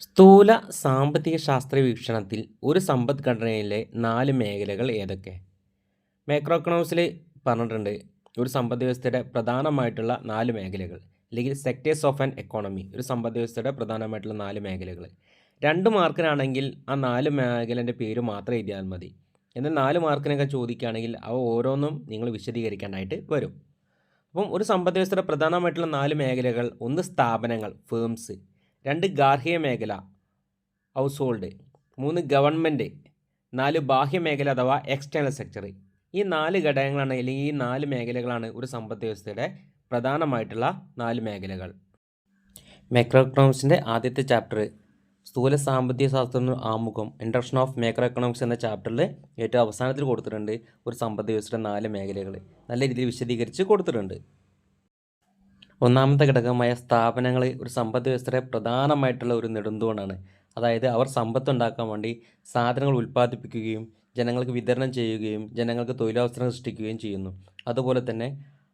സ്ഥൂല സാമ്പത്തിക ശാസ്ത്ര വീക്ഷണത്തിൽ ഒരു സമ്പദ്ഘടനയിലെ നാല് മേഖലകൾ ഏതൊക്കെ? മാക്രോ എക്കണോമിക്സിൽ പറഞ്ഞിട്ടുണ്ട്. ഒരു സമ്പദ് വ്യവസ്ഥയുടെ പ്രധാനമായിട്ടുള്ള നാല് മേഖലകൾ. അല്ലെങ്കിൽ സെക്ടേഴ്സ് ഓഫ് ആൻ എക്കോണമി ഒരു സമ്പദ് വ്യവസ്ഥയുടെ പ്രധാനമായിട്ടുള്ള നാല് മേഖലകൾ. രണ്ട് മാർക്കിനാണെങ്കിൽ ആ നാല് മേഖലന്റെ പേര് മാത്രം എഴുതിയാൽ മതി. എന്നാൽ നാല് മാർക്കിനൊക്കെ ചോദിക്കുകയാണെങ്കിൽ അവ ഓരോന്നും നിങ്ങൾ വിശദീകരിക്കേണ്ടതായിട്ട് വരും. അപ്പം ഒരു സമ്പദ് വ്യവസ്ഥയുടെ പ്രധാനമായിട്ടുള്ള നാല് മേഖലകൾ. ഒന്ന് സ്ഥാപനങ്ങൾ ഫേംസ് രണ്ട് ഗാർഹിക മേഖല ഹൗസ് ഹോൾഡ് മൂന്ന് ഗവൺമെന്റ് നാല് ബാഹ്യ മേഖല അഥവാ എക്സ്റ്റേണൽ സെക്ടർ ഈ നാല് ഘടകങ്ങളാണ് അല്ലെങ്കിൽ ഈ നാല് മേഖലകളാണ് ഒരു സമ്പദ് വ്യവസ്ഥയുടെ പ്രധാനമായിട്ടുള്ള നാല് മേഖലകൾ. മൈക്രോ എക്കണോമിക്സിന്റെ ആദ്യത്തെ ചാപ്റ്റർ സ്ഥൂല സാമ്പത്തിക ശാസ്ത്രം ആമുഖം ഇൻട്രഡക്ഷൻ ഓഫ് മൈക്രോ എക്കണോമിക്സ് എന്ന ചാപ്റ്ററിൽ ഏറ്റവും അവസാനത്തിൽ കൊടുത്തിട്ടുണ്ട് ഒരു സമ്പദ് വ്യവസ്ഥയുടെ നാല് മേഖലകൾ നല്ല രീതിയിൽ വിശദീകരിച്ച് കൊടുത്തിട്ടുണ്ട്. ഒന്നാമത്തെ ഘടകമായ സ്ഥാപനങ്ങൾ ഒരു സമ്പദ് വ്യവസ്ഥയുടെ പ്രധാനമായിട്ടുള്ള ഒരു നെടുന്തൂണാണ്. അതായത് അവർ സമ്പത്ത് ഉണ്ടാക്കാൻ വേണ്ടി സാധനങ്ങൾ ഉൽപ്പാദിപ്പിക്കുകയും ജനങ്ങൾക്ക് വിതരണം ചെയ്യുകയും ജനങ്ങൾക്ക് തൊഴിലവസരം സൃഷ്ടിക്കുകയും ചെയ്യുന്നു. അതുപോലെ തന്നെ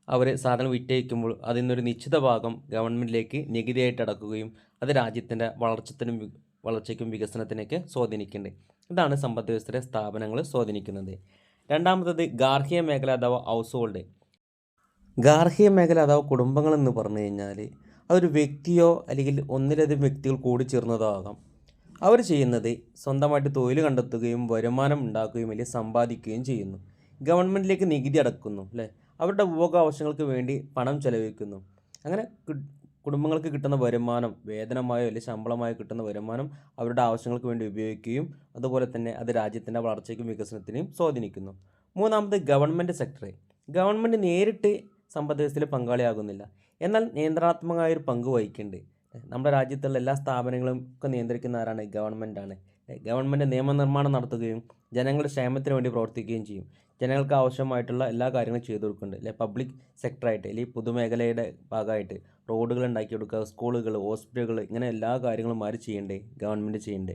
അവർ സാധനം വിറ്റഴിക്കുമ്പോൾ അതിൽ നിന്നൊരു നിശ്ചിത ഭാഗം ഗവൺമെന്റിലേക്ക് നികുതിയായിട്ട് അടക്കുകയും അത് രാജ്യത്തിന്റെ വളർച്ചത്തിനും വളർച്ചയ്ക്കും വികസനത്തിനൊക്കെ സ്വാധീനിക്കുന്നുണ്ട്. ഇതാണ് സമ്പദ് വ്യവസ്ഥയുടെ സ്ഥാപനങ്ങൾ സ്വാധീനിക്കുന്നത്. രണ്ടാമത്തത് ഗാർഹിക മേഖല അഥവാ ഹൗസ് ഹോൾഡ് ഗാർഹിക മേഖല അഥവാ കുടുംബങ്ങൾ എന്ന് പറഞ്ഞു കഴിഞ്ഞാൽ അതൊരു വ്യക്തിയോ അല്ലെങ്കിൽ ഒന്നിലധികം വ്യക്തികൾ കൂടി ചേർന്നതോ ആകാം അവർ ചെയ്യുന്നത് സ്വന്തമായിട്ട് തൊഴിൽ കണ്ടെത്തുകയും വരുമാനം ഉണ്ടാക്കുകയും അല്ലെങ്കിൽ സമ്പാദിക്കുകയും ചെയ്യുന്നു. ഗവൺമെന്റിലേക്ക് നികുതി അടക്കുന്നു അല്ലേ? അവരുടെ ഉപഭോഗ ആവശ്യങ്ങൾക്ക് വേണ്ടി പണം ചെലവഴിക്കുന്നു. അങ്ങനെ കുടുംബങ്ങൾക്ക് കിട്ടുന്ന വരുമാനം വേതനമായോ അല്ലെങ്കിൽ ശമ്പളമായോ കിട്ടുന്ന വരുമാനം അവരുടെ ആവശ്യങ്ങൾക്ക് വേണ്ടി ഉപയോഗിക്കുകയും അതുപോലെ തന്നെ അത് രാജ്യത്തിന്റെ വളർച്ചയ്ക്കും വികസനത്തിനെയും സ്വാധീനിക്കുന്നു. മൂന്നാമത് ഗവൺമെന്റ് സെക്ടർ ഗവൺമെന്റ് നേരിട്ട് സമ്പദ് വ്യവസ്ഥയിൽ പങ്കാളിയാകുന്നില്ല. എന്നാൽ നിയന്ത്രണാത്മകമായ ഒരു പങ്ക് വഹിക്കുന്നുണ്ട്. നമ്മുടെ രാജ്യത്തുള്ള എല്ലാ സ്ഥാപനങ്ങളും ഒക്കെ നിയന്ത്രിക്കുന്ന ആരാണ്? ഗവൺമെന്റാണ് ഗവൺമെന്റ് നിയമനിർമ്മാണം നടത്തുകയും ജനങ്ങളുടെ ക്ഷേമത്തിന് വേണ്ടി പ്രവർത്തിക്കുകയും ചെയ്യും. ജനങ്ങൾക്ക് ആവശ്യമായിട്ടുള്ള എല്ലാ കാര്യങ്ങളും ചെയ്തു കൊടുക്കുന്നുണ്ട്. അല്ലെ പബ്ലിക് സെക്ടറായിട്ട് അല്ലെങ്കിൽ പൊതുമേഖലയുടെ ഭാഗമായിട്ട് റോഡുകൾ ഉണ്ടാക്കി കൊടുക്കുക സ്കൂളുകൾ ഹോസ്പിറ്റലുകൾ ഇങ്ങനെ എല്ലാ കാര്യങ്ങളും ആര് ചെയ്യണ്ടേ ഗവൺമെന്റ് ചെയ്യണ്ടേ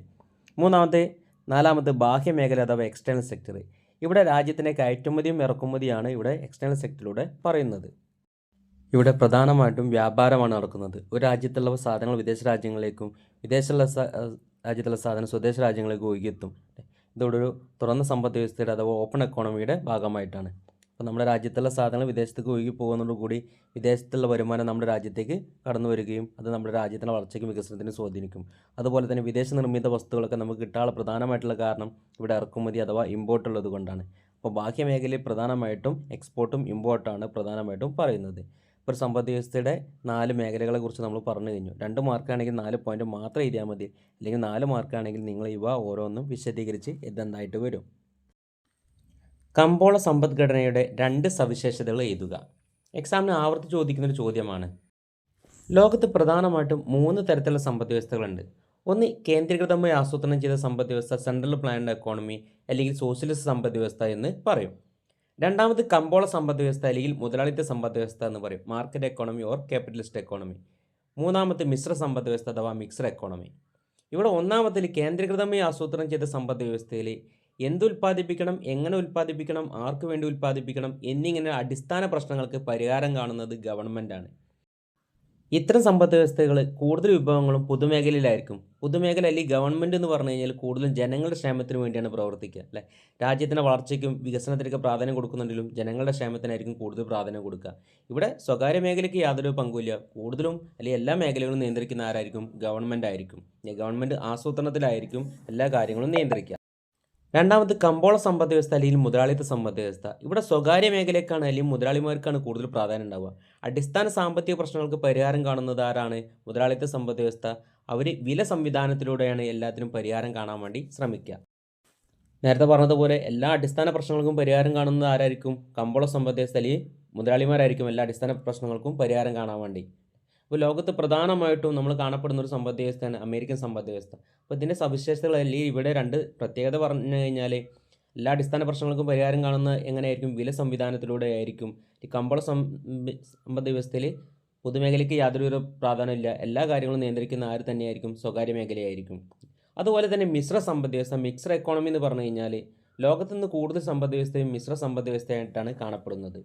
മൂന്നാമത്തെ നാലാമത്തെ ബാഹ്യമേഖല അഥവാ എക്സ്റ്റേണൽ സെക്ടർ ഇവിടെ രാജ്യത്തിന്റെ കയറ്റുമതിയും ഇറക്കുമതിയാണ് ഇവിടെ എക്സ്റ്റേണൽ സെക്ടറിലൂടെ പറയുന്നത്. ഇവിടെ പ്രധാനമായിട്ടും വ്യാപാരമാണ് നടക്കുന്നത്. ഒരു രാജ്യത്തുള്ള സാധനങ്ങൾ വിദേശ രാജ്യങ്ങളിലേക്കും വിദേശത്തുള്ള രാജ്യത്തുള്ള സാധനം സ്വദേശ രാജ്യങ്ങളിലേക്കും ഒഴുകിയെത്തും. ഇതോടൊരു തുറന്ന സമ്പദ് വ്യവസ്ഥയുടെ അഥവാ ഓപ്പൺ എക്കോണമിയുടെ ഭാഗമായിട്ടാണ്. അപ്പോൾ നമ്മുടെ രാജ്യത്തുള്ള സാധനങ്ങൾ വിദേശത്തേക്ക് ഒഴുകി പോകുന്നതോടുകൂടി വിദേശത്തുള്ള വരുമാനം നമ്മുടെ രാജ്യത്തേക്ക് കടന്നു വരികയും അത് നമ്മുടെ രാജ്യത്തിന്റെ വളർച്ചയ്ക്കും വികസനത്തിനും സ്വാധീനിക്കും. അതുപോലെ തന്നെ വിദേശ നിർമ്മിത വസ്തുക്കളൊക്കെ നമുക്ക് കിട്ടാനുള്ള പ്രധാനമായിട്ടുള്ള കാരണം ഇവിടെ ഇറക്കുമതി അഥവാ ഇമ്പോർട്ട് ഉള്ളത് കൊണ്ടാണ്. അപ്പോൾ ബാഹ്യ മേഖലയിൽ പ്രധാനമായിട്ടും എക്സ്പോർട്ടും ഇമ്പോർട്ടാണ് പ്രധാനമായിട്ടും പറയുന്നത്. ഇപ്പോൾ സമ്പദ് വ്യവസ്ഥയുടെ നാല് മേഖലകളെ കുറിച്ച് നമ്മൾ പറഞ്ഞു കഴിഞ്ഞു. രണ്ട് മാർക്കാണെങ്കിൽ നാല് പോയിന്റ് മാത്രം എഴുതിയാൽ മതി. അല്ലെങ്കിൽ നാല് മാർക്കാണെങ്കിൽ നിങ്ങൾ ഇവ ഓരോന്നും വിശദീകരിച്ച് എഴുതേണ്ടതായിട്ട് വരും. കമ്പോള സമ്പദ്ഘടനയുടെ രണ്ട് സവിശേഷതകൾ എഴുതുക. എക്സാമിന് ആവർത്തി ചോദിക്കുന്നൊരു ചോദ്യമാണ്. ലോകത്ത് പ്രധാനമായിട്ടും മൂന്ന് തരത്തിലുള്ള സമ്പദ് വ്യവസ്ഥകളുണ്ട് ഒന്ന് കേന്ദ്രീകൃതമായി ആസൂത്രണം ചെയ്ത സമ്പദ് വ്യവസ്ഥ സെൻട്രൽ പ്ലാൻഡ് എക്കോണമി അല്ലെങ്കിൽ സോഷ്യലിസ്റ്റ് സമ്പദ് വ്യവസ്ഥ എന്ന് പറയും. രണ്ടാമത് കമ്പോള സമ്പദ് വ്യവസ്ഥ അല്ലെങ്കിൽ മുതലാളിത്ത സമ്പദ് വ്യവസ്ഥ എന്ന് പറയും. Market economy or capitalist economy മൂന്നാമത്തെ മിശ്ര സമ്പദ് വ്യവസ്ഥ അഥവാ മിക്സർ എക്കോണമി ഇവിടെ ഒന്നാമത്തിൽ കേന്ദ്രീകൃതമായി ആസൂത്രണം ചെയ്ത സമ്പദ് വ്യവസ്ഥയിൽ എന്ത് ഉൽപ്പാദിപ്പിക്കണം എങ്ങനെ ഉൽപ്പാദിപ്പിക്കണം ആർക്ക് വേണ്ടി ഉൽപ്പാദിപ്പിക്കണം എന്നിങ്ങനെ അടിസ്ഥാന പ്രശ്നങ്ങൾക്ക് പരിഹാരം കാണുന്നത് ഗവൺമെന്റാണ് ഇത്തരം സമ്പദ് വ്യവസ്ഥകൾ കൂടുതൽ വിഭവങ്ങളും പൊതുമേഖലയിലായിരിക്കും. പൊതുമേഖല അല്ലെങ്കിൽ ഗവൺമെന്റ് എന്ന് പറഞ്ഞു കഴിഞ്ഞാൽ കൂടുതലും ജനങ്ങളുടെ ക്ഷേമത്തിന് വേണ്ടിയാണ് പ്രവർത്തിക്കുക അല്ലേ? രാജ്യത്തിന്റെ വളർച്ചയ്ക്കും വികസനത്തിനൊക്കെ പ്രാധാന്യം കൊടുക്കുന്നുണ്ടെങ്കിലും ജനങ്ങളുടെ ക്ഷേമത്തിനായിരിക്കും കൂടുതൽ പ്രാധാന്യം കൊടുക്കുക. ഇവിടെ സ്വകാര്യ മേഖലയ്ക്ക് യാതൊരു പങ്കുമില്ല. കൂടുതലും അല്ലെങ്കിൽ എല്ലാ മേഖലകളും നിയന്ത്രിക്കുന്ന ആരായിരിക്കും? ഗവൺമെന്റ് ആയിരിക്കും. ഗവൺമെന്റ് ആസൂത്രണത്തിലായിരിക്കും എല്ലാ കാര്യങ്ങളും നിയന്ത്രിക്കുക. രണ്ടാമത് കമ്പോള സമ്പദ് വ്യവസ്ഥ അല്ലെങ്കിൽ മുതലാളിത്ത സമ്പദ് വ്യവസ്ഥ. ഇവിടെ സ്വകാര്യ മേഖലയ്ക്കാണ് അല്ലെങ്കിൽ മുതലാളിമാർക്കാണ് കൂടുതൽ പ്രാധാന്യം ഉണ്ടാവുക. അടിസ്ഥാന സാമ്പത്തിക പ്രശ്നങ്ങൾക്ക് പരിഹാരം കാണുന്നത് ആരാണ്? മുതലാളിത്ത സമ്പദ് വ്യവസ്ഥ. അവർ വില സംവിധാനത്തിലൂടെയാണ് എല്ലാത്തിനും പരിഹാരം കാണാൻ വേണ്ടി ശ്രമിക്കുക. നേരത്തെ പറഞ്ഞതുപോലെ എല്ലാ അടിസ്ഥാന പ്രശ്നങ്ങൾക്കും പരിഹാരം കാണുന്നത് ആരായിരിക്കും? കമ്പോള സമ്പദ് വ്യവസ്ഥ അല്ലെങ്കിൽ മുതലാളിമാരായിരിക്കും എല്ലാ അടിസ്ഥാന പ്രശ്നങ്ങൾക്കും പരിഹാരം കാണാൻ വേണ്ടി. അപ്പോൾ ലോകത്ത് പ്രധാനമായിട്ടും നമ്മൾ കാണപ്പെടുന്ന ഒരു സമ്പദ് വ്യവസ്ഥയാണ് അമേരിക്കൻ സമ്പദ് വ്യവസ്ഥ. അപ്പോൾ ഇതിന്റെ സവിശേഷതകൾ അല്ലെങ്കിൽ ഇവിടെ രണ്ട് പ്രത്യേകത പറഞ്ഞു കഴിഞ്ഞാൽ എല്ലാ അടിസ്ഥാന പ്രശ്നങ്ങൾക്കും പരിഹാരം കാണുന്ന എങ്ങനെയായിരിക്കും? വില സംവിധാനത്തിലൂടെ ആയിരിക്കും. ഈ കമ്പോള സമ്പദ് വ്യവസ്ഥയിൽ പൊതുമേഖലയ്ക്ക് യാതൊരു പ്രാധാന്യമില്ല എല്ലാ കാര്യങ്ങളും നിയന്ത്രിക്കുന്ന ആര് തന്നെയായിരിക്കും? സ്വകാര്യ മേഖലയായിരിക്കും. അതുപോലെ തന്നെ മിശ്ര സമ്പദ് വ്യവസ്ഥ മിക്സർ എക്കോണമി എന്ന് പറഞ്ഞു കഴിഞ്ഞാൽ ലോകത്തുനിന്ന് കൂടുതൽ സമ്പദ് വ്യവസ്ഥയും മിശ്ര സമ്പദ് വ്യവസ്ഥയായിട്ടാണ് കാണപ്പെടുന്നത്.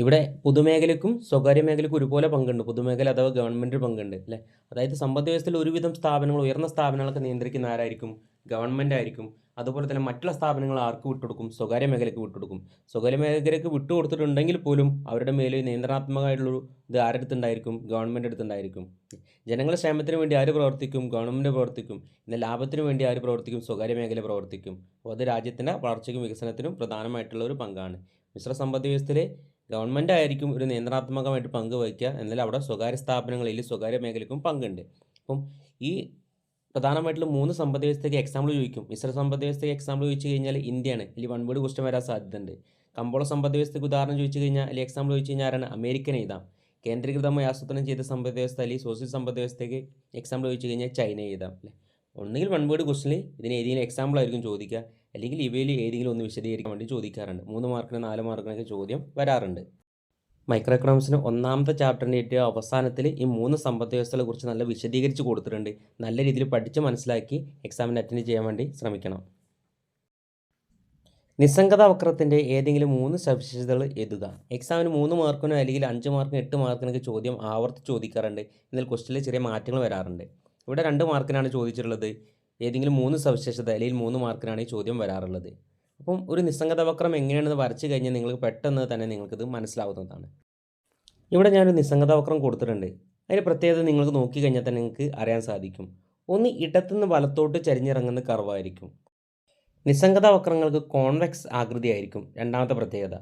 ഇവിടെ പൊതുമേഖലയ്ക്കും സ്വകാര്യ മേഖലയ്ക്കും ഒരുപോലെ പങ്കുണ്ട്. പൊതുമേഖല അഥവാ ഗവൺമെന്റ് പങ്കുണ്ട് അല്ലേ? അതായത് സമ്പദ് വ്യവസ്ഥയിൽ ഒരുവിധം സ്ഥാപനങ്ങൾ ഉയർന്ന സ്ഥാപനങ്ങളൊക്കെ നിയന്ത്രിക്കുന്ന ആരായിരിക്കും? ഗവൺമെന്റ് ആയിരിക്കും. അതുപോലെ തന്നെ മറ്റുള്ള സ്ഥാപനങ്ങൾ ആർക്ക് വിട്ടുകൊടുക്കും? സ്വകാര്യ മേഖലയ്ക്ക് വിട്ടുകൊടുക്കും. സ്വകാര്യ മേഖലയ്ക്ക് വിട്ടുകൊടുത്തിട്ടുണ്ടെങ്കിൽ പോലും അവരുടെ മേലിൽ നിയന്ത്രണാത്മകമായിട്ടുള്ളൊരു ഇത് ആരുടെ അടുത്തുണ്ടായിരിക്കും ഗവൺമെന്റ് അടുത്തുണ്ടായിരിക്കും. ജനങ്ങളുടെ ക്ഷേമത്തിന് വേണ്ടി ആര് പ്രവർത്തിക്കും? ഗവൺമെന്റ് പ്രവർത്തിക്കും. എന്നാൽ ലാഭത്തിന് വേണ്ടി ആര് പ്രവർത്തിക്കും? സ്വകാര്യ മേഖല പ്രവർത്തിക്കും. അപ്പോൾ അത് രാജ്യത്തിന്റെ വളർച്ചയ്ക്കും വികസനത്തിനും പ്രധാനമായിട്ടുള്ള ഒരു പങ്കാണ്. മിശ്ര സമ്പദ് വ്യവസ്ഥയിൽ ഗവൺമെന്റ് ആയിരിക്കും ഒരു നിയന്ത്രണാത്മകമായിട്ട് പങ്ക് വഹിക്കുക. എന്നാൽ അവിടെ സ്വകാര്യ സ്ഥാപനങ്ങളിൽ സ്വകാര്യ മേഖലയ്ക്കും പങ്കുണ്ട്. അപ്പം ഈ പ്രധാനമായിട്ടുള്ള മൂന്ന് സമ്പദ് വ്യവസ്ഥയ്ക്ക് എക്സാമ്പിൾ ചോദിക്കും. മിശ്ര സമ്പദ് വ്യവസ്ഥയ്ക്ക് എക്സാമ്പിൾ ചോദിച്ചു കഴിഞ്ഞാൽ ഇന്ത്യയാണ്. അല്ലെങ്കിൽ വൺ വേർഡ് വരാൻ സാധ്യതയുണ്ട്. കമ്പോള സമ്പദ് വ്യവസ്ഥയ്ക്ക് ഉദാഹരണം ചോദിച്ചു കഴിഞ്ഞാൽ അല്ലെങ്കിൽ എക്സാമ്പിൾ ചോദിച്ചു കഴിഞ്ഞാൽ ആരാണ്? അമേരിക്കൻ എഴുതാം. കേന്ദ്രീകൃതമായി ആസൂത്രണം ചെയ്ത സമ്പദ് വ്യവസ്ഥ അല്ലെങ്കിൽ സോഷ്യൽ സമ്പദ് വ്യവസ്ഥയ്ക്ക് എക്സാമ്പിൾ ചോദിച്ചു കഴിഞ്ഞാൽ ചൈന എഴുതാം. അല്ലേ? ഒന്നുകിൽ വൺ വേർഡ് ഇതിന് ഏതെങ്കിലും എക്സാമ്പിൾ ആയിരിക്കും ചോദിക്കുക. അല്ലെങ്കിൽ ഇവയിൽ ഏതെങ്കിലും ഒന്ന് വിശദീകരിക്കാൻ വേണ്ടി ചോദിക്കാറുണ്ട്. മൂന്ന് മാർക്കിന് നാല് മാർക്കിനൊക്കെ ചോദ്യം വരാറുണ്ട്. മൈക്രോ എക്കണോമിക്സിന് ഒന്നാമത്തെ ചാപ്റ്ററിന്റെ ഏറ്റവും അവസാനത്തിൽ ഈ മൂന്ന് സമ്പദ് വ്യവസ്ഥകളെ കുറിച്ച് നല്ല വിശദീകരിച്ച് കൊടുത്തിട്ടുണ്ട്. നല്ല രീതിയിൽ പഠിച്ച് മനസ്സിലാക്കി എക്സാമിന് അറ്റൻഡ് ചെയ്യാൻ വേണ്ടി ശ്രമിക്കണം. നിസ്സംഗത വക്രത്തിന്റെ ഏതെങ്കിലും മൂന്ന് സവിശേഷതകൾ എഴുതുക. എക്സാമിന് മൂന്ന് മാർക്കിനോ അല്ലെങ്കിൽ അഞ്ച് മാർക്കിന് എട്ട് മാർക്കിനൊക്കെ ചോദ്യം ആവർത്തി ചോദിക്കാറുണ്ട്. എന്നാൽ ക്വസ്റ്റിൽ ചെറിയ മാറ്റങ്ങൾ വരാറുണ്ട്. ഇവിടെ രണ്ട് മാർക്കിനാണ് ചോദിച്ചിട്ടുള്ളത്. ഏതെങ്കിലും മൂന്ന് സവിശേഷത അല്ലെങ്കിൽ മൂന്ന് മാർക്കിനാണ് ഈ ചോദ്യം വരാറുള്ളത്. അപ്പം ഒരു നിസ്സംഗത വക്രം എങ്ങനെയാണെന്ന് വരച്ച് കഴിഞ്ഞാൽ നിങ്ങൾക്ക് പെട്ടെന്ന് തന്നെ നിങ്ങൾക്കിത് മനസ്സിലാവുന്നതാണ്. ഇവിടെ ഞാനൊരു നിസ്സംഗത വക്രം കൊടുത്തിട്ടുണ്ട്. അതിന്റെ പ്രത്യേകത നിങ്ങൾക്ക് നോക്കി കഴിഞ്ഞാൽ തന്നെ നിങ്ങൾക്ക് അറിയാൻ സാധിക്കും. ഒന്ന് ഇടത്തുനിന്ന് വലത്തോട്ട് ചരിഞ്ഞിറങ്ങുന്ന കർവായിരിക്കും നിസ്സംഗത വക്രങ്ങൾക്ക് കോൺവെക്സ് ആകൃതിയായിരിക്കും രണ്ടാമത്തെ പ്രത്യേകത.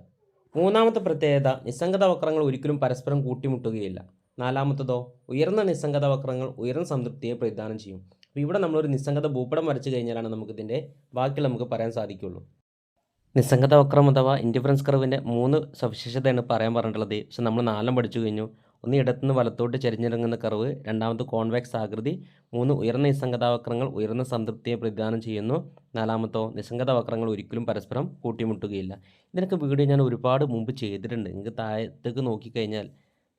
മൂന്നാമത്തെ പ്രത്യേകത നിസ്സംഗത വക്രങ്ങൾ ഒരിക്കലും പരസ്പരം കൂട്ടിമുട്ടുകയില്ല. നാലാമത്തതോ ഉയർന്ന നിസ്സംഗത വക്രങ്ങൾ ഉയർന്ന സംതൃപ്തിയെ പ്രതിദാനം ചെയ്യും. അപ്പോൾ ഇവിടെ നമ്മളൊരു നിസ്സംഗത ഭൂപടം വരച്ച് കഴിഞ്ഞാലാണ് നമുക്കിതിന്റെ ബാക്കി നമുക്ക് പറയാൻ സാധിക്കുള്ളൂ. നിസ്സംഗത വക്രം അഥവാ ഇൻഡിഫറൻസ് കർവിന്റെ മൂന്ന് സവിശേഷതയാണ് പറയാൻ പറഞ്ഞിട്ടുള്ളത്. പക്ഷെ നമ്മൾ നാലെണ്ണം പഠിച്ചു കഴിഞ്ഞു. ഒന്ന് ഇടത്തുനിന്ന് വലത്തോട്ട് ചരിഞ്ഞിറങ്ങുന്ന കർവ് രണ്ടാമത് കോൺവെക്സ് ആകൃതി മൂന്ന് ഉയർന്ന നിസ്സംഗത വക്രങ്ങൾ ഉയർന്ന സംതൃപ്തിയെ പ്രതിദാനം ചെയ്യുന്നു. നാലാമത്തോ നിസ്സംഗത വക്രങ്ങൾ ഒരിക്കലും പരസ്പരം കൂട്ടിമുട്ടുകയില്ല. ഇതിനൊക്കെ വീഡിയോ ഞാൻ ഒരുപാട് മുമ്പ് ചെയ്തിട്ടുണ്ട്. നിങ്ങൾക്ക് താഴത്തേക്ക് നോക്കിക്കഴിഞ്ഞാൽ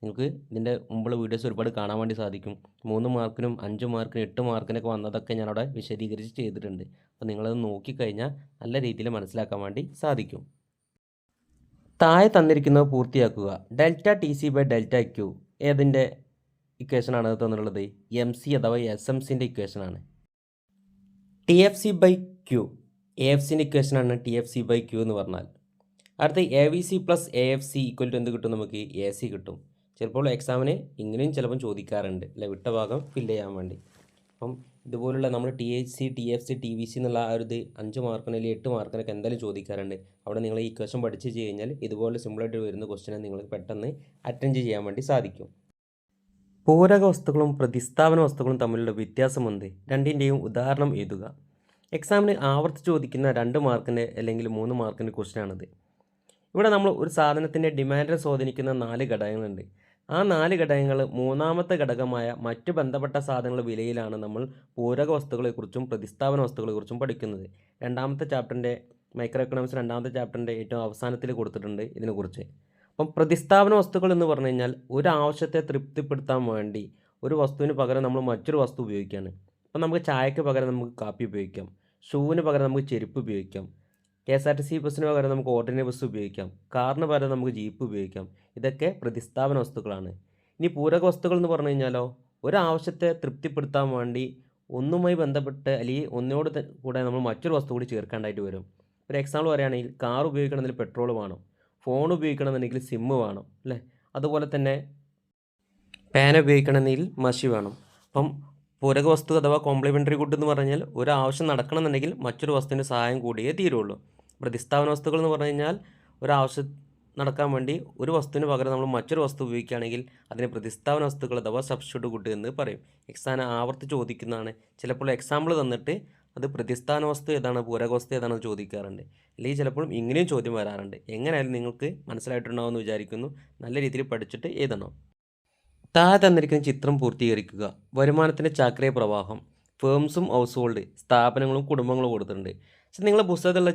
നിങ്ങൾക്ക് ഇതിന്റെ മുമ്പുള്ള വീഡിയോസ് ഒരുപാട് കാണാൻ വേണ്ടി സാധിക്കും. മൂന്ന് മാർക്കിനും അഞ്ച് മാർക്കിനും എട്ട് മാർക്കിനൊക്കെ വന്നതൊക്കെ ഞാനവിടെ വിശദീകരിച്ച് ചെയ്തിട്ടുണ്ട്. അപ്പോൾ നിങ്ങളത് നോക്കിക്കഴിഞ്ഞാൽ നല്ല രീതിയിൽ മനസ്സിലാക്കാൻ വേണ്ടി സാധിക്കും. താഴെ തന്നിരിക്കുന്നത് പൂർത്തിയാക്കുക. Delta T C by delta Q. ഏതിന്റെ ഇക്വേഷനാണ് തന്നിട്ടുള്ളത്? എം സി അഥവാ എസ് എം സിന്റെ ഇക്വേഷനാണ് T F C by Q A F സിന്റെ ഇക്വേഷനാണ് T F C by Q എന്ന് പറഞ്ഞാൽ. അടുത്ത A V C plus A F C equal to എന്ത് കിട്ടും നമുക്ക്? എ സി കിട്ടും. ചിലപ്പോൾ എക്സാമിന് ഇങ്ങനെയും ചിലപ്പം ചോദിക്കാറുണ്ട്. അല്ലെ വിട്ട ഭാഗം ഫില്ല് ചെയ്യാൻ വേണ്ടി. അപ്പം ഇതുപോലുള്ള നമ്മൾ T H C T F C T V C എന്നുള്ള ആ ഒരു ഇത് അഞ്ച് മാർക്കിന് അല്ലെങ്കിൽ എട്ട് മാർക്കിനൊക്കെ എന്തായാലും ചോദിക്കാറുണ്ട്. അവിടെ നിങ്ങൾ ഈ ക്വസ്റ്റൻ പഠിച്ച് കഴിഞ്ഞാൽ ഇതുപോലെ സിമ്പിളായിട്ട് വരുന്ന ക്വസ്റ്റിനെ നിങ്ങൾക്ക് പെട്ടെന്ന് അറ്റൻഡ് ചെയ്യാൻ വേണ്ടി സാധിക്കും. പൂരക വസ്തുക്കളും പ്രതിസ്ഥാപന വസ്തുക്കളും തമ്മിലുള്ള വ്യത്യാസമെന്ത് രണ്ടിന്റെയും ഉദാഹരണം എഴുതുക. എക്സാമിന് ആവർത്തിച്ച് ചോദിക്കുന്ന രണ്ട് മാർക്കിന്റെ അല്ലെങ്കിൽ മൂന്ന് മാർക്കിന്റെ ക്വസ്റ്റ്യനാണിത് ഇവിടെ നമ്മൾ ഒരു സാധനത്തിന്റെ ഡിമാൻഡിനെ സ്വാധീനിക്കുന്ന നാല് ഘടകങ്ങളുണ്ട്. ആ നാല് ഘടകങ്ങൾ മൂന്നാമത്തെ ഘടകമായ മറ്റു ബന്ധപ്പെട്ട സാധനങ്ങളുടെ വിലയിലാണ് നമ്മൾ പൂരക വസ്തുക്കളെക്കുറിച്ചും പ്രതിസ്ഥാപന വസ്തുക്കളെക്കുറിച്ചും പഠിക്കുന്നത്. രണ്ടാമത്തെ ചാപ്റ്ററിന്റെ മൈക്രോ എക്കണോമിക്സ് രണ്ടാമത്തെ ചാപ്റ്ററിന്റെ ഏറ്റവും അവസാനത്തിൽ കൊടുത്തിട്ടുണ്ട് ഇതിനെക്കുറിച്ച്. അപ്പം പ്രതിസ്ഥാപന വസ്തുക്കൾ എന്ന് പറഞ്ഞു കഴിഞ്ഞാൽ ഒരു ആവശ്യത്തെ തൃപ്തിപ്പെടുത്താൻ വേണ്ടി ഒരു വസ്തുവിന് പകരം നമ്മൾ മറ്റൊരു വസ്തു ഉപയോഗിക്കുകയാണ്. അപ്പം നമുക്ക് ചായക്ക് പകരം നമുക്ക് കാപ്പി ഉപയോഗിക്കാം. ഷൂവിന് പകരം നമുക്ക് ചെരുപ്പ് ഉപയോഗിക്കാം. K S R T C ബസ്സിന് പകരം നമുക്ക് ഓർഡിനറി ബസ് ഉപയോഗിക്കാം. കാറിന് പകരം നമുക്ക് ജീപ്പ് ഉപയോഗിക്കാം. ഇതൊക്കെ പ്രതിസ്ഥാപന വസ്തുക്കളാണ്. ഇനി പൂരക വസ്തുക്കൾ എന്ന് പറഞ്ഞു കഴിഞ്ഞാലോ ഒരാവശ്യത്തെ തൃപ്തിപ്പെടുത്താൻ വേണ്ടി ഒന്നുമായി ബന്ധപ്പെട്ട് അല്ലെങ്കിൽ ഒന്നിനോട് കൂടെ നമ്മൾ മറ്റൊരു വസ്തു കൂടി ചേർക്കേണ്ടതായിട്ട് വരും. ഒരു എക്സാമ്പിൾ പറയുകയാണെങ്കിൽ കാർ ഉപയോഗിക്കണമെങ്കിൽ പെട്രോൾ വേണം. ഫോൺ ഉപയോഗിക്കണമെന്നുണ്ടെങ്കിൽ സിമ്മ് വേണം അല്ലേ? അതുപോലെ തന്നെ പേന ഉപയോഗിക്കണമെങ്കിൽ മഷി വേണം. അപ്പം പൂരക വസ്തു അഥവാ കോംപ്ലിമെന്ററി ഗുഡ് എന്ന് പറഞ്ഞാൽ ഒരു ആവശ്യം നടക്കണമെന്നുണ്ടെങ്കിൽ മറ്റൊരു വസ്തുവിന്റെ സഹായം കൂടിയേ തീരുള്ളൂ. പ്രതിസ്ഥാപന വസ്തുക്കൾ എന്ന് പറഞ്ഞു കഴിഞ്ഞാൽ ഒരാവശ്യം നടക്കാൻ വേണ്ടി ഒരു വസ്തുവിന് പകരം നമ്മൾ മറ്റൊരു വസ്തു ഉപയോഗിക്കുകയാണെങ്കിൽ അതിനെ പ്രതിസ്ഥാപന വസ്തുക്കൾ അഥവാ സബ്സ്റ്റിറ്റ്യൂട്ട് ഗുഡ് എന്ന് പറയും. എക്സാം ആവർത്തി ചോദിക്കുന്നതാണ്. ചിലപ്പോൾ എക്സാമ്പിൾ തന്നിട്ട് അത് പ്രതിസ്ഥാന വസ്തു ഏതാണ് പൂരക വസ്തു ഏതാണെന്ന് ചോദിക്കാറുണ്ട്. അല്ലെങ്കിൽ ചിലപ്പോഴും ഇങ്ങനെയും ചോദ്യം വരാറുണ്ട്. എങ്ങനെയായാലും നിങ്ങൾക്ക് മനസ്സിലായിട്ടുണ്ടാവുമെന്ന് വിചാരിക്കുന്നു. നല്ല രീതിയിൽ പഠിച്ചിട്ട് എഴുതണം. താഴെ തന്നിരിക്കുന്ന ചിത്രം പൂർത്തീകരിക്കുക. വരുമാനത്തിന്റെ ചാക്രയ പ്രവാഹം. ഫേംസും ഹൗസ് ഹോൾഡ് സ്ഥാപനങ്ങളും കുടുംബങ്ങളും കൊടുത്തിട്ടുണ്ട്. പക്ഷെ നിങ്ങളുടെ പുസ്തകത്തിലുള്ള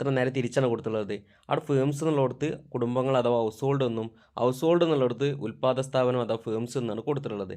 ചിത്രം നേരെ തിരിച്ചാണ് കൊടുത്തുള്ളത്. അവിടെ ഫേംസ് എന്നുള്ളിടത്ത് കുടുംബങ്ങൾ അഥവാ ഹൗസ് ഹോൾഡ് എന്നും ഹൗസ് ഹോൾഡ് എന്നുള്ളിടത്ത് ഉൽപ്പാദ സ്ഥാപനം അഥവാ ഫേംസ് എന്നാണ് കൊടുത്തിട്ടുള്ളത്.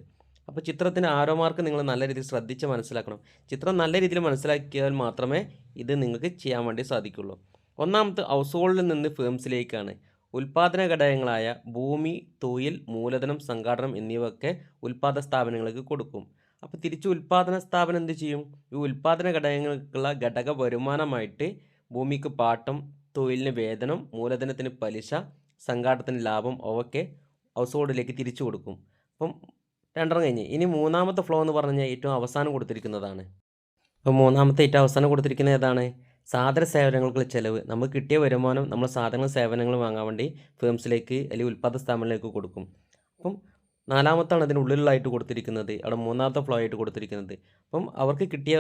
അപ്പോൾ ചിത്രത്തിന്റെ ആരോ മാർക്ക് നിങ്ങൾ നല്ല രീതിയിൽ ശ്രദ്ധിച്ച് മനസ്സിലാക്കണം. ചിത്രം നല്ല രീതിയിൽ മനസ്സിലാക്കിയാൽ മാത്രമേ ഇത് നിങ്ങൾക്ക് ചെയ്യാൻ വേണ്ടി സാധിക്കുള്ളൂ. ഒന്നാമത്തെ ഹൗസ് ഹോൾഡിൽ നിന്ന് ഫേംസിലേക്കാണ് ഉൽപ്പാദന ഘടകങ്ങളായ ഭൂമി തൊഴിൽ മൂലധനം സംഘാടനം എന്നിവയൊക്കെ ഉൽപ്പാദന സ്ഥാപനങ്ങൾക്ക് കൊടുക്കും. അപ്പോൾ തിരിച്ച് ഉൽപ്പാദന സ്ഥാപനം എന്ത് ചെയ്യും? ഈ ഉൽപ്പാദന ഘടകങ്ങൾക്കുള്ള ഘടക വരുമാനമായിട്ട് ഭൂമിക്ക് പാട്ടം തൊഴിലിന് വേതനം മൂലധനത്തിന് പലിശ സംഘാടത്തിന് ലാഭം ഒക്കെ ഹൗസ് ഹോൾഡിലേക്ക് തിരിച്ചു കൊടുക്കും. അപ്പം രണ്ടെണ്ണം കഴിഞ്ഞ്. ഇനി മൂന്നാമത്തെ ഫ്ലോ എന്ന് പറഞ്ഞു കഴിഞ്ഞാൽ ഏറ്റവും അവസാനം കൊടുത്തിരിക്കുന്നതാണ്. അപ്പോൾ മൂന്നാമത്തെ ഏറ്റവും അവസാനം കൊടുത്തിരിക്കുന്നത് ഏതാണ്? സാധന സേവനങ്ങൾക്കുള്ള ചിലവ്. നമുക്ക് കിട്ടിയ വരുമാനം നമ്മൾ സാധനങ്ങളും സേവനങ്ങളും വാങ്ങാൻ വേണ്ടി ഫേംസിലേക്ക് അല്ലെങ്കിൽ ഉൽപ്പാദന സ്ഥാപനങ്ങളിലേക്ക് കൊടുക്കും. അപ്പം നാലാമത്താണ് അതിനുള്ളിലായിട്ട് കൊടുത്തിരിക്കുന്നത്. അവിടെ മൂന്നാമത്തെ ഫ്ലോ ആയിട്ട് കൊടുത്തിരിക്കുന്നത്. അപ്പം അവർക്ക് കിട്ടിയ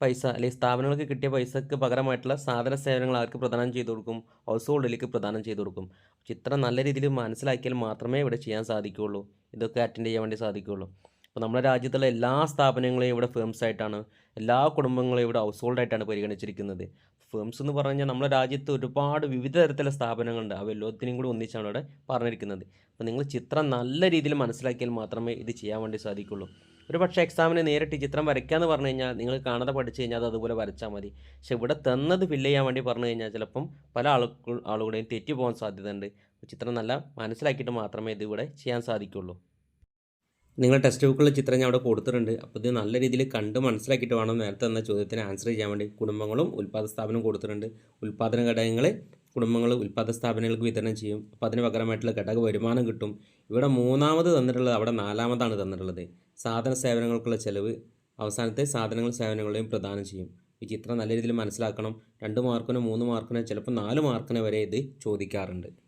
പൈസ അല്ലെങ്കിൽ സ്ഥാപനങ്ങൾക്ക് കിട്ടിയ പൈസക്ക് പകരമായിട്ടുള്ള സാധന സേവനങ്ങൾ ആർക്ക് പ്രദാനം ചെയ്തു കൊടുക്കും? ഹൗസ് ഹോൾഡിലേക്ക് പ്രദാനം ചെയ്തു കൊടുക്കും. ചിത്രം നല്ല രീതിയിൽ മനസ്സിലാക്കിയാൽ മാത്രമേ ഇവിടെ ചെയ്യാൻ സാധിക്കുകയുള്ളൂ. ഇതൊക്കെ അറ്റൻഡ് ചെയ്യാൻ വേണ്ടി സാധിക്കുകയുള്ളൂ. അപ്പോൾ നമ്മുടെ രാജ്യത്തുള്ള എല്ലാ സ്ഥാപനങ്ങളെയും ഇവിടെ ഫേംസ് ആയിട്ടാണ് എല്ലാ കുടുംബങ്ങളെയും ഇവിടെ ഹൗസ് ഹോൾഡായിട്ടാണ് പരിഗണിച്ചിരിക്കുന്നത്. ഫേംസ് എന്ന് പറഞ്ഞു കഴിഞ്ഞാൽ നമ്മുടെ രാജ്യത്ത് ഒരുപാട് വിവിധ തരത്തിലുള്ള സ്ഥാപനങ്ങളുണ്ട്. അവ എല്ലാത്തിനും കൂടി ഒന്നിച്ചാണ് ഇവിടെ പറഞ്ഞിരിക്കുന്നത്. അപ്പോൾ നിങ്ങൾ ചിത്രം നല്ല രീതിയിൽ മനസ്സിലാക്കിയാൽ മാത്രമേ ഇത് ചെയ്യാൻ വേണ്ടി സാധിക്കുള്ളൂ ഒരു പക്ഷേ എക്സാമിന് നേരിട്ട് ഈ ചിത്രം വരയ്ക്കാന്ന് പറഞ്ഞു കഴിഞ്ഞാൽ നിങ്ങൾ കാണാതെ പഠിച്ചു കഴിഞ്ഞാൽ അത് അതുപോലെ വരച്ചാൽ മതി. പക്ഷെ ഇവിടെ തന്നത് ഫില്ല് ചെയ്യാൻ വേണ്ടി പറഞ്ഞു കഴിഞ്ഞാൽ ചിലപ്പം പല ആളുകൾ ആളുകളുടെയും തെറ്റി പോകാൻ സാധ്യതയുണ്ട്. ചിത്രം നല്ല മനസ്സിലാക്കിയിട്ട് മാത്രമേ ഇതിവിടെ ചെയ്യാൻ സാധിക്കുള്ളൂ. നിങ്ങൾ ടെക്സ്റ്റ് ബുക്കുള്ള ചിത്രം ഞാൻ അവിടെ കൊടുത്തിട്ടുണ്ട്. അപ്പോൾ ഇത് നല്ല രീതിയിൽ കണ്ട് മനസ്സിലാക്കിയിട്ട് വേണം നേരത്തെ തന്ന ചോദ്യത്തിന് ആൻസർ ചെയ്യാൻ വേണ്ടി കുടുംബങ്ങളും ഉൽപ്പാദന സ്ഥാപനവും കൊടുത്തിട്ടുണ്ട്. ഉൽപ്പാദന ഘടകങ്ങളെ കുടുംബങ്ങൾ ഉൽപ്പാദന സ്ഥാപനങ്ങൾക്ക് വിതരണം ചെയ്യും. അപ്പോൾ അതിന് പകരമായിട്ടുള്ള ഘടക വരുമാനം കിട്ടും. ഇവിടെ മൂന്നാമത് തന്നിട്ടുള്ളത് അവിടെ നാലാമതാണ് തന്നിട്ടുള്ളത്. സാധന സേവനങ്ങൾക്കുള്ള ചെലവ് അവസാനത്തെ സാധനങ്ങൾ സേവനങ്ങളെയും പ്രദാനം ചെയ്യും. ഈ ചിത്രം നല്ല രീതിയിൽ മനസ്സിലാക്കണം. രണ്ട് മാർക്കിനോ മൂന്ന് മാർക്കിനോ ചിലപ്പോൾ നാല് മാർക്കിനോ വരെ ഇത് ചോദിക്കാറുണ്ട്.